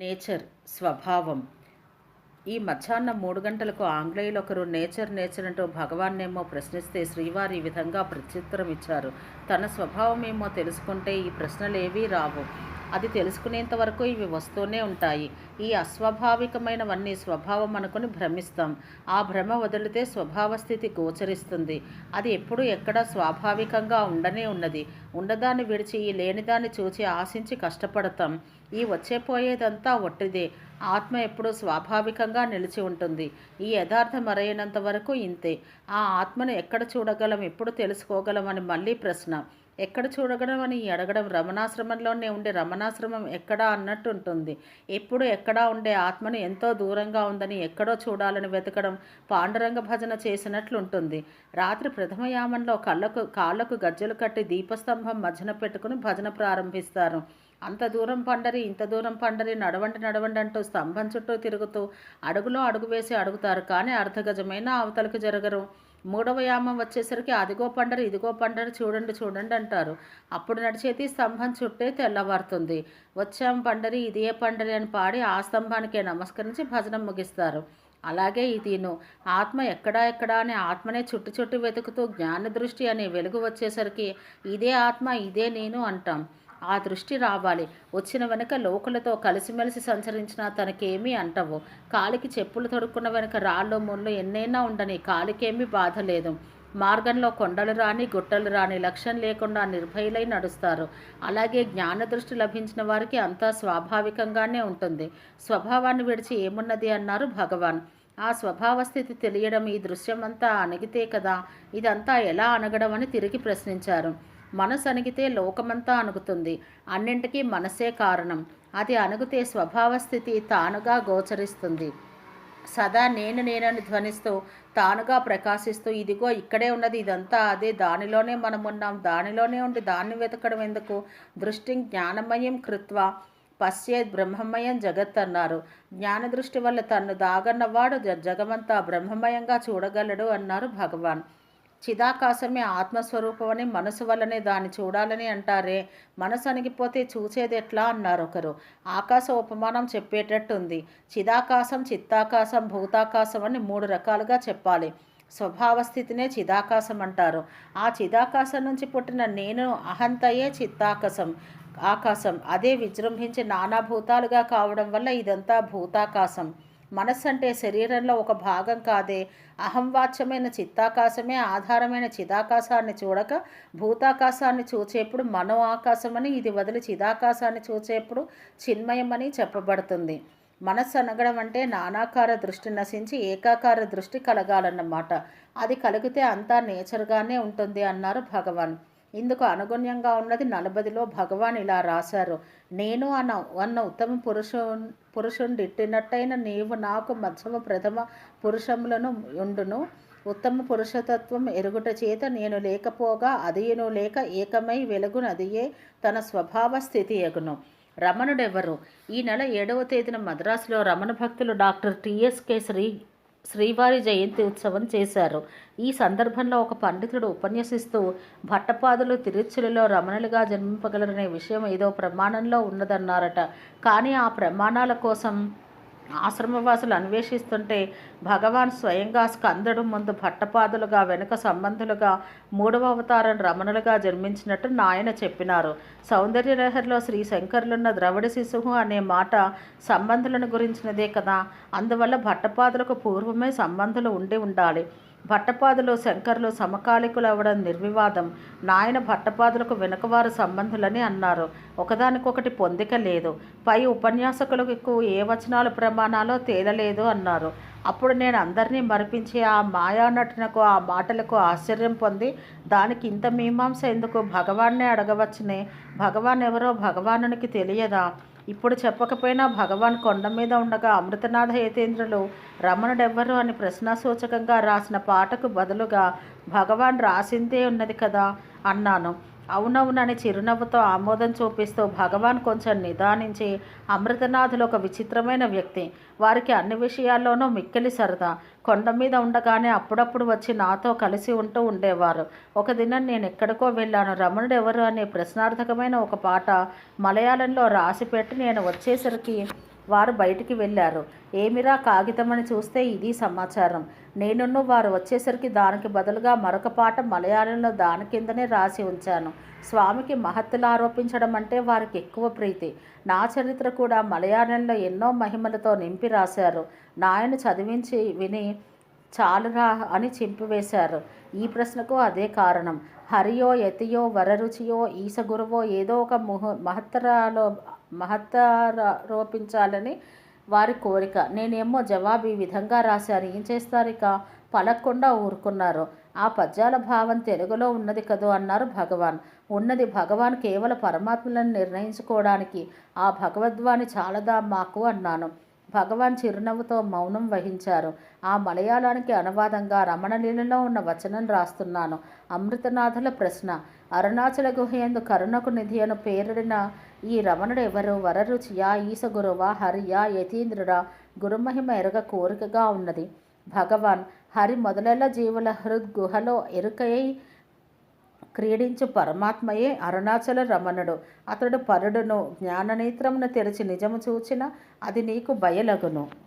Nature స్వభావం. ఈ మధ్యాహ్నం మూడు గంటలకు ఆంగ్లేయులు ఒకరు నేచర్ నేచర్ అంటూ భగవాన్నేమో ప్రశ్నిస్తే శ్రీవారు ఈ విధంగా ప్రత్యుత్తరం ఇచ్చారు తన స్వభావం ఏమో తెలుసుకుంటే ఈ ప్రశ్నలు ఏవీ రావు. అది తెలుసుకునేంత వరకు ఇవి వస్తూనే ఉంటాయి. ఈ అస్వాభావికమైనవన్నీ స్వభావం అనుకుని భ్రమిస్తాం. ఆ భ్రమ వదిలితే స్వభావ స్థితి గోచరిస్తుంది. అది ఎప్పుడు ఎక్కడ స్వాభావికంగా ఉండనే ఉన్నది. ఉండదాన్ని విడిచి ఈ లేనిదాన్ని చూచి ఆశించి కష్టపడతాం. ఈ వచ్చే పోయేదంతా ఒట్టిదే. ఆత్మ ఎప్పుడూ స్వాభావికంగా నిలిచి ఉంటుంది. ఈ యథార్థం మరైనంత వరకు ఇంతే. ఆ ఆత్మను ఎక్కడ చూడగలం ఎప్పుడు తెలుసుకోగలం అని మళ్ళీ ప్రశ్న. ఎక్కడ చూడగడం అని అడగడం రమణాశ్రమంలోనే ఉండే రమణాశ్రమం ఎక్కడా అన్నట్టు ఉంటుంది. ఎప్పుడు ఎక్కడా ఉండే ఆత్మను ఎంతో దూరంగా ఉందని ఎక్కడో చూడాలని వెతకడం పాండురంగ భజన చేసినట్లు ఉంటుంది. రాత్రి ప్రథమయామంలో కళ్ళకు కాళ్ళకు గజ్జలు కట్టి దీపస్తంభం మధ్యన పెట్టుకుని భజన ప్రారంభిస్తారు. అంత దూరం పండరి ఇంత దూరం పండరి నడవండి నడవండి అంటూ స్తంభం చుట్టూ తిరుగుతూ అడుగులో అడుగు వేసి అడుగుతారు. కానీ అర్ధగజమైన అవతలకు జరగరు. మూడవ యామం వచ్చేసరికి అదిగో పండరు ఇదిగో పండరు చూడండి చూడండి అంటారు. అప్పుడు నడిచేది స్తంభం చుట్టే తెల్లవారుతుంది. వచ్చాం పండరి ఇదే పండరి అని పాడి ఆ స్తంభానికే నమస్కరించి భజనం ముగిస్తారు. అలాగే ఇదిను. ఆత్మ ఎక్కడా ఎక్కడా అని ఆత్మనే చుట్టు చుట్టు వెతుకుతూ జ్ఞాన దృష్టి అనే వెలుగు వచ్చేసరికి ఇదే ఆత్మ ఇదే నేను అంటాం. ఆ దృష్టి రావాలి. వచ్చిన వెనుక లోకులతో కలిసిమెలిసి సంచరించినా తనకేమీ అంటవు. కాలికి చెప్పులు తొడుక్కున్న వెనుక రాళ్ళు ముళ్ళు ఎన్నైనా ఉండని కాలికేమీ బాధ లేదు. మార్గంలో కొండలు రాని గుట్టలు రాని లక్ష్యం లేకుండా నిర్భయులై నడుస్తారు. అలాగే జ్ఞాన దృష్టి లభించిన వారికి అంతా స్వాభావికంగానే ఉంటుంది. స్వభావాన్ని విడిచి ఏమున్నది అన్నారు భగవాన్. ఆ స్వభావ స్థితి తెలియడం ఈ దృశ్యమంతా అణగితే కదా ఇదంతా ఎలా అనగడం అని తిరిగి ప్రశ్నించారు. మనసు అణిగితే లోకమంతా అణుగుతుంది. అన్నింటికీ మనసే కారణం. అది అణుగితే స్వభావ స్థితి తానుగా గోచరిస్తుంది. సదా నేను నేనని ధ్వనిస్తూ తానుగా ప్రకాశిస్తూ ఇదిగో ఇక్కడే ఉన్నది ఇదంతా అదే దానిలోనే మనం ఉన్నాం దానిలోనే ఉండి దాన్ని వెతకడం ఎందుకు? దృష్టి జ్ఞానమయం కృత్వ పశ్చేద్ బ్రహ్మమయం జగత్ అన్నారు. జ్ఞాన దృష్టి వల్ల తన్ను దాగన్నవాడు జగమంతా బ్రహ్మమయంగా చూడగలడు అన్నారు భగవాన్. చిదాకాశమే ఆత్మస్వరూపమని మనసు వల్లనే దాన్ని చూడాలని అంటారే. మనసు అణిగిపోతే చూసేది ఎట్లా? అన్నారు ఒకరు. ఆకాశ ఉపమానం చెప్పేటట్టుంది. చిదాకాశం చిత్తాకాశం భూతాకాశం అని మూడు రకాలుగా చెప్పాలి. స్వభావ స్థితినే చిదాకాశం అంటారు. ఆ చిదాకాశం నుంచి పుట్టిన నేను అహంతయే చిత్తాకాశం ఆకాశం. అదే విజృంభించి నానాభూతాలుగా కావడం వల్ల ఇదంతా భూతాకాశం. మనస్సు అంటే శరీరంలో ఒక భాగం కాదే. అహంవాచ్యమైన చిత్తాకాశమే ఆధారమైన చిదాకాశాన్ని చూడక భూతాకాశాన్ని చూచేప్పుడు మనో ఆకాశమని ఇది వదిలి చిదాకాశాన్ని చూచేప్పుడు చిన్మయమని చెప్పబడుతుంది. మనస్సు అనగడం అంటే నానాకార దృష్టి నశించి ఏకాకార దృష్టి కలగాలన్నమాట. అది కలిగితే అంతా నేచర్గానే ఉంటుంది అన్నారు భగవాన్. ఇందుకు అనుగుణ్యంగా ఉన్నది నలభదిలో భగవాన్ ఇలా రాశారు. నేను అన్న అన్న ఉత్తమ పురుషు పురుషుండిట్టినట్టయిన నీవు నాకు మధ్యమ ప్రథమ పురుషములను ఉండును ఉత్తమ పురుషతత్వం ఎరుగుట చేత నేను లేకపోగా అదియును లేక ఏకమై వెలుగునదియే తన స్వభావ స్థితి ఎగును. రమణుడెవరు? ఈ నెల ఏడవ తేదీన మద్రాసులో రమణ భక్తులు డాక్టర్ టిఎస్కే శ్రీ శ్రీవారి జయంతి ఉత్సవం చేశారు. ఈ సందర్భంలో ఒక పండితుడు ఉపన్యసిస్తూ భట్టపాదులు తిరుచులలో రమణులుగా జన్మింపగలరనే విషయం ఏదో ప్రమాణంలో ఉన్నదన్నారట. కానీ ఆ ప్రమాణాల కోసం ఆశ్రమవాసులు అన్వేషిస్తుంటే భగవాన్ స్వయంగా స్కందుడు ముందు భట్టపాదులుగా వెనుక సంబంధులుగా మూడవ అవతారం రమణులుగా జన్మించినట్టు నాయన చెప్పినారు. సౌందర్యలహరిలో శ్రీ శంకరులున్న ద్రవిడ శిశువు అనే మాట సంబంధులను గురించినదే కదా. అందువల్ల భట్టపాదులకు పూర్వమే సంబంధులు ఉండి ఉండాలి. భట్టపాదులు శంకర్లు సమకాలికులు అవ్వడం నిర్వివాదం. నాయన భట్టపాదులకు వెనుకవారు సంబంధులని అన్నారు. ఒకదానికొకటి పొందిక లేదు పై ఉపన్యాసకులకు ఏ వచనాలు ప్రమాణాలో తేలలేదు అన్నారు. అప్పుడు నేను అందరినీ మరిపించి ఆ మాయా నటనకు ఆ మాటలకు ఆశ్చర్యం పొంది దానికి ఇంత మీమాంస ఎందుకు భగవాన్నే అడగవచ్చునే? భగవాన్ ఎవరో భగవానునికి తెలియదా? ఇప్పుడు చెప్పకపోయినా భగవాన్ కొండ మీద ఉండగా అమృతనాథ యతేంద్రులు రమణుడెవ్వరు అని ప్రశ్నాసూచకంగా రాసిన పాటకు బదులుగా భగవాన్ రాసిందే ఉన్నది కదా అన్నాను. అవునవునని చిరునవ్వుతో ఆమోదం చూపిస్తూ భగవాన్ కొంచెం నిదానించి అమృతనాథులు ఒక విచిత్రమైన వ్యక్తి. వారికి అన్ని విషయాల్లోనూ మిక్కిలి సరదా. కొండ మీద ఉండగానే అప్పుడప్పుడు వచ్చి నాతో కలిసి ఉంటూ ఉండేవారు. ఒక దినం నేను ఎక్కడికో వెళ్ళాను. రమణుడు ఎవరు అనే ప్రశ్నార్థకమైన ఒక పాట మలయాళంలో రాసిపెట్టి నేను వచ్చేసరికి వారు బయటికి వెళ్ళారు. ఏమిరా కాగితమని చూస్తే ఇది సమాచారం. నేనున్ను వారు వచ్చేసరికి దానికి బదులుగా మరొక పాట మలయాళంలో దాని కిందనే రాసి ఉంచాను. స్వామికి మహత్తులు ఆరోపించడం అంటే వారికి ఎక్కువ ప్రీతి. నా చరిత్ర కూడా మలయాళంలో ఎన్నో మహిమలతో నింపి రాశారు. నాయన చదివించి విని చాలురా అని చింపివేశారు. ఈ ప్రశ్నకు అదే కారణం. హరియో యతియో వరరుచియో ఈసగురువో ఏదో ఒక ముహ మహత్తరాలో మహత్తారోపించాలని వారి కోరిక. నేనేమో జవాబు ఈ విధంగా రాశాను ఏం చేస్తారు ఇక పలక్కుండా ఊరుకున్నారు. ఆ పద్యాల భావం తెలుగులో ఉన్నది కదో అన్నారు భగవాన్. ఉన్నది భగవాన్ కేవల పరమాత్మలను నిర్ణయించుకోవడానికి. ఆ భగవద్వాణి చాలదా మాకు అన్నాను. భగవాన్ చిరునవ్వుతో మౌనం వహించారు. ఆ మలయాళానికి అనువాదంగా రమణలీలలో ఉన్న వచనం రాస్తున్నాను. అమృతనాథుల ప్రశ్న. అరుణాచల గుహయందు కరుణకు నిధి అను పేరుడిన ఈ రమణుడు ఎవరు? వరరుచియా ఈసగురువా? హరియా యతీంద్రుడా? గురుమహిమ ఎరగ కోరికగా ఉన్నది. భగవాన్ హరి మొదలెల జీవుల హృద్ గుహలో ఎరుకై క్రీడించు పరమాత్మయే అరుణాచల రమణుడు. అతడు పరుడును జ్ఞాననేత్రమును తెరిచి నిజము చూచిన అది నీకు బయలగును.